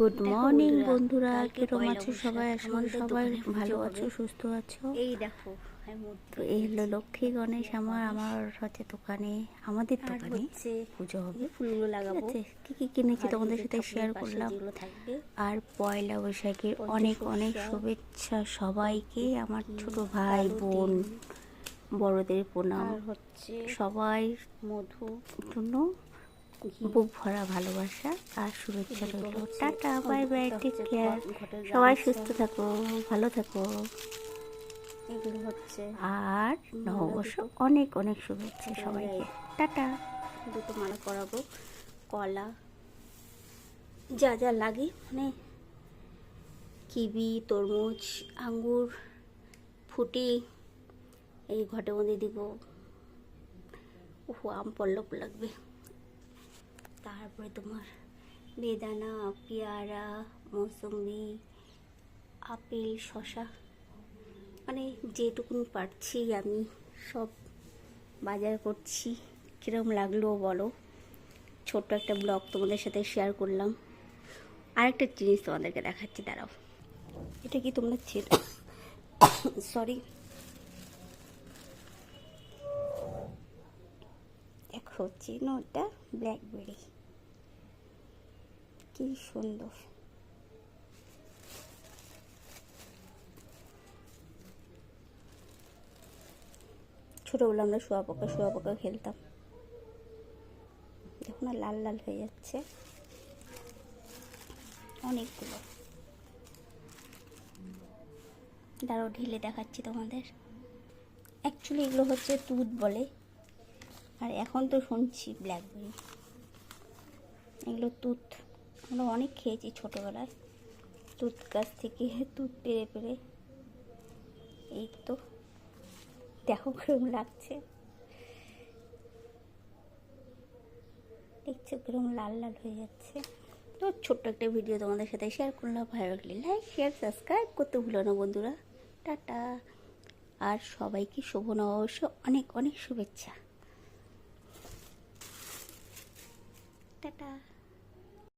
Good morning বন্ধুরা, কিরম আছো? সবাই? আমাদের সবাই ভালো আছো সুস্থ আছো। এই দেখো তো এই হলো লক্ষ্মী গণেশ আমার আমার হচ্ছে দোকানে আমাদের দোকানে পুজো হবে। ফুলগুলো লাগাবো। কি কি কিনেছি তোমাদের সাথে শেয়ার করলাম। আর পয়লা বৈশাখের অনেক অনেক শুভেচ্ছা সবাইকে আমার ছোট ভাই বোন বড়দের প্রণাম। হচ্ছে সবাই মধু। জন্য। বুক ভরা ভালোবাসা আর শুভেচ্ছা রইল। Tata bye bye take care সবাই সুস্থ থাকো ভালো থাকো। এগুলো হচ্ছে আর নববর্ষ অনেক অনেক শুভেচ্ছা সবাইকে। টাটা। দুটো মালা করাবো কলা যা যা লাগে মানে কিবি তরমুজ আঙ্গুর ফুটি এই ঘটে মধ্যে দিব। ও আম পল্লব লাগবে। তারপরে তোমার বেদানা, পেয়ারা, মৌসুমি, আপেল শশা মানে যেটুকুন পারছি আমি সব বাজার করছি। কীরকম লাগল বলো? ছোট্ট একটা ব্লগ তোমাদের সাথে শেয়ার করলাম। আরেকটা জিনিস তোমাদেরকে দেখাচ্ছি, দাঁড়াও। এটা কি তোমরা ছিল? সরি দেখো চেনো ওটা ব্ল্যাকবেরি কি সুন্দর। ছোটোবেলা আমরা শুয়াপোকা শুয়াপোকা খেলতাম। দেখো না লাল লাল হয়ে যাচ্ছে। অনেকগুলো। দাঁড়াও, ঢিলে দেখাচ্ছি তোমাদের। অ্যাকচুয়ালি এগুলো হচ্ছে তুত বলে। আর এখন তো শুনছি ব্ল্যাকবেরি এগুলো তুত আমরা অনেক খেয়েছি ছোটোবেলায়। তুত গাছ থেকে তুত পেরে পেরে। এই তো, দেখো কিরম লাগছে। দেখছ কিরম লাল লাল হয়ে যাচ্ছে। তো ছোট্ট একটা ভিডিও তোমাদের সাথে শেয়ার করলাম। ভালো লাগলে লাইক শেয়ার সাবস্ক্রাইব করতে ভুলো না বন্ধুরা। টাটা। আর সবাইকে শুভ নববর্ষ, অনেক অনেক শুভেচ্ছা। টাটা।